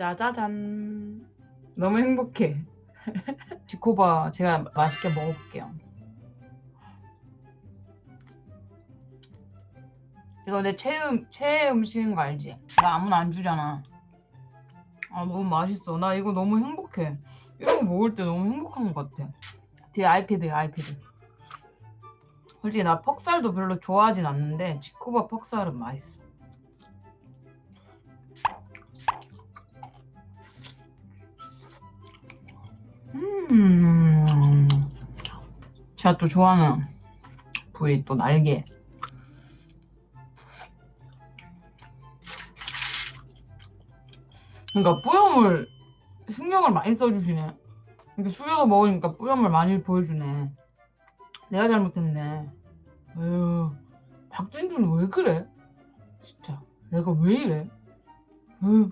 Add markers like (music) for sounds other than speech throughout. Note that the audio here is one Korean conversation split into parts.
짜자잔. 너무 행복해. (laughs) 지코바 제가 맛있게 먹어볼게요. 이거 내 최애, 최애 음식인 거 알지? 나 아무나 안 주잖아. 아 너무 맛있어. 나 이거 너무 행복해. 이런 거 먹을 때 너무 행복한 것 같아. 뒤에 아이패드야 아이패드. 솔직히 나 퍽살도 별로 좋아하진 않는데 지코바 퍽살은 맛있어. 음. 제가 또 좋아하는 부위 또 날개. 그러니까 뿌염을 신경을 많이 써주시네. 이렇게 숙여서 먹으니까 뿌염을 많이 보여주네. 내가 잘못했네. 에휴, 박진주는 왜 그래? 진짜 내가 왜 이래? 에휴.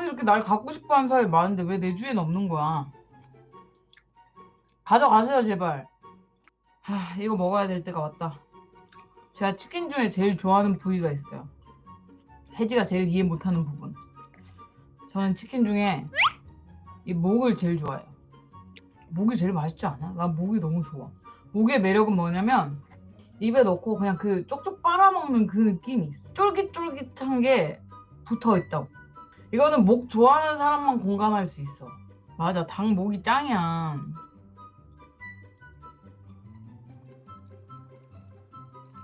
아 이렇게 날 갖고 싶어 하는 사람이 많은데 왜 내 주위엔 없는 거야? 가져가세요 제발. 하 이거 먹어야 될 때가 왔다. 제가 치킨 중에 제일 좋아하는 부위가 있어요. 혜지가 제일 이해 못하는 부분. 저는 치킨 중에 이 목을 제일 좋아해요. 목이 제일 맛있지 않아? 난 목이 너무 좋아. 목의 매력은 뭐냐면 입에 넣고 그냥 그 쪽쪽 빨아먹는 그 느낌이 있어. 쫄깃쫄깃한 게 붙어 있다고. 이거는 목 좋아하는 사람만 공감할 수 있어. 맞아, 닭 목이 짱이야.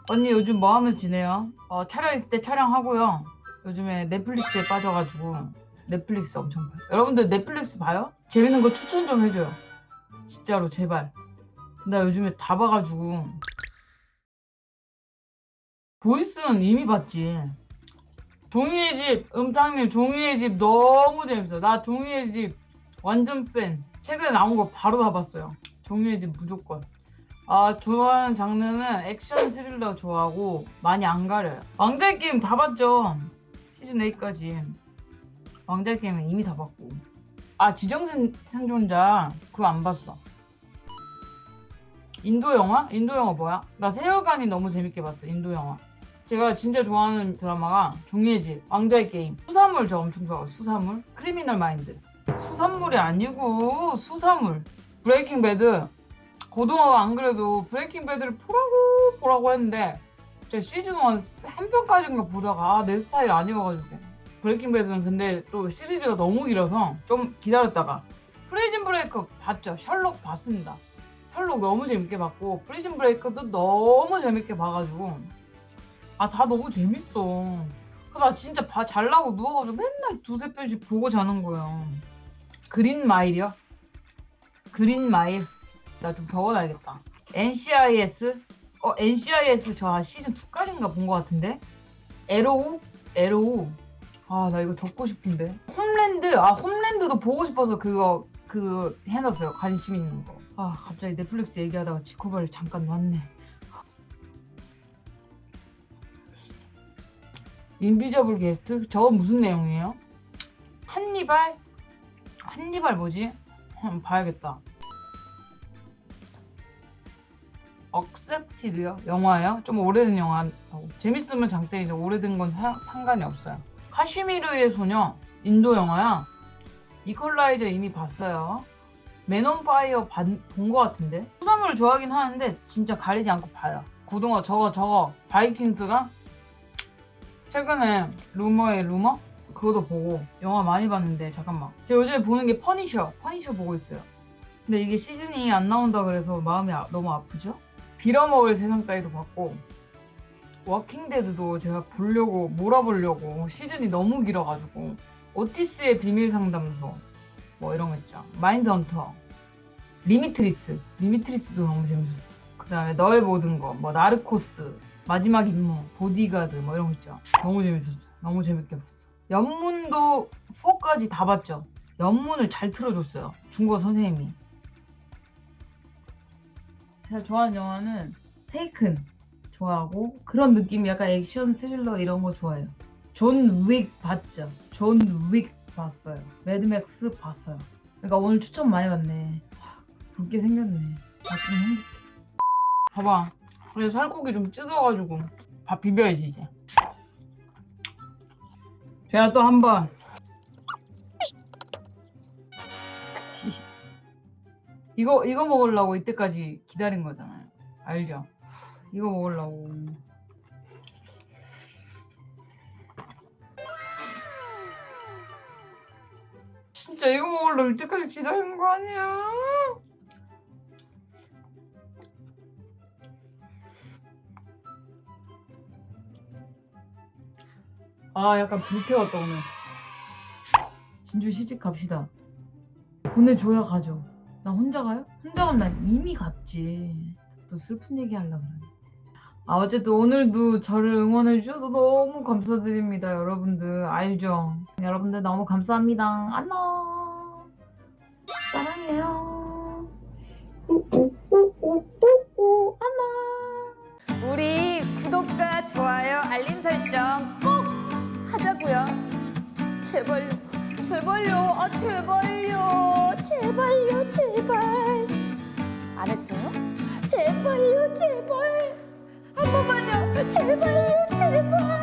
언니 요즘 뭐 하면서 지내요? 어, 촬영 있을 때 촬영하고요. 요즘에 넷플릭스에 빠져가지고 넷플릭스 엄청 봐요. 여러분들 넷플릭스 봐요? 재밌는 거 추천 좀 해줘요. 진짜로 제발. 나 요즘에 다 봐가지고 보이스는 이미 봤지. 종이의 집, 음탕님 종이의 집 너무 재밌어. 나 종이의 집 완전 팬. 최근에 나온 거 바로 다 봤어요. 종이의 집 무조건. 아 좋아하는 장르는 액션 스릴러 좋아하고 많이 안 가려요. 왕자의 게임 다 봤죠. 시즌 8까지. 왕자의 게임은 이미 다 봤고. 아 지정생 생존자 그거 안 봤어. 인도 영화? 인도 영화 뭐야? 나 세월간이 너무 재밌게 봤어. 인도 영화. 제가 진짜 좋아하는 드라마가 종이의 집, 왕자의 게임, 수사물 저 엄청 좋아해요. 수사물, 크리미널 마인드. 수산물이 아니고 수사물. 브레이킹 배드. 고등어가 안 그래도 브레이킹 배드를 보라고 보라고 했는데 제가 시즌 1 한 편까지인가 보다가 아, 내 스타일 아니어가지고 브레이킹 배드는 근데 또 시리즈가 너무 길어서 좀 기다렸다가 프리즌 브레이커 봤죠? 셜록 봤습니다. 셜록 너무 재밌게 봤고 프리즌 브레이커도 너무 재밌게 봐가지고 아 다 너무 재밌어. 그 나 진짜 봐 잘라고 누워가지고 맨날 두세 편씩 보고 자는 거예요. 그린 마일이요? 그린 마일. 나 좀 적어놔야겠다. NCIS? 어, NCIS 저 시즌 2까지인가 본 것 같은데? 에로우? 에로우. 아, 나 이거 적고 싶은데. 홈랜드? 아, 홈랜드도 보고 싶어서 그거, 그, 해놨어요. 관심 있는 거. 아, 갑자기 넷플릭스 얘기하다가 지코바를 잠깐 놨네. 인비저블 게스트? 저거 무슨 내용이에요? 한니발? 한니발 뭐지? 한번 봐야겠다. 억셉티드요? 영화예요? 좀 오래된 영화. 재밌으면 장땡이죠. 오래된 건 사- 상관이 없어요. 카시미르의 소녀 인도 영화야. 이퀄라이저 이미 봤어요. 맨온 파이어 본것 같은데. 수산물을 좋아하긴 하는데 진짜 가리지 않고 봐요. 구동어 저거 저거 바이킹스가 최근에 루머의 루머 그것도 보고 영화 많이 봤는데 잠깐만. 제가 요즘에 보는 게 퍼니셔 퍼니셔 보고 있어요. 근데 이게 시즌이 안 나온다 그래서 마음이 아- 너무 아프죠? 빌어먹을 세상 따위도 봤고 워킹데드도 제가 보려고 몰아보려고 시즌이 너무 길어가지고 오티스의 비밀 상담소 뭐 이런 거 있죠 마인드 헌터 리미트리스 리미트리스도 너무 재밌었어 그 다음에 너의 모든 거뭐 나르코스 마지막 임무 보디가드 뭐 이런 거 있죠 너무 재밌었어 너무 재밌게 봤어 연문도 4까지 다 봤죠 연문을 잘 틀어줬어요 중국어 선생님이 제가 좋아하는 영화는 테이큰 좋아하고 그런 느낌 약간 액션 스릴러 이런 거 좋아해요. 존 윅 봤죠? 존 윅 봤어요. 매드맥스 봤어요. 그러니까 오늘 추천 많이 받네. 하, 붉게 생겼네. 아, 좀 행복해. 봐봐. 그래서 살코기 좀 찢어가지고 밥 비벼야지 이제. 제가 또 한 번. (laughs) 이거 이거 먹으려고 이때까지 기다린 거잖아요. 알죠? 이거 먹으려고. 진짜 이거 먹으려고 이때까지 기다린 거 아니야? 아 약간 불태웠다 오늘. 진주 시집 갑시다. 보내줘야 가죠. 나 혼자 가요? 혼자 가면 난 이미 갔지. 또 슬픈 얘기 하려고 그러네. 아 어쨌든 오늘도 저를 응원해 주셔서 너무 감사드립니다 여러분들. 알죠? 여러분들 너무 감사합니다. 안녕! 사랑해요 제발요. 제발요. 아 제발요. 제발요 제발. 안 했어요? 제발요 제발. 한 번만요. 제발요 제발.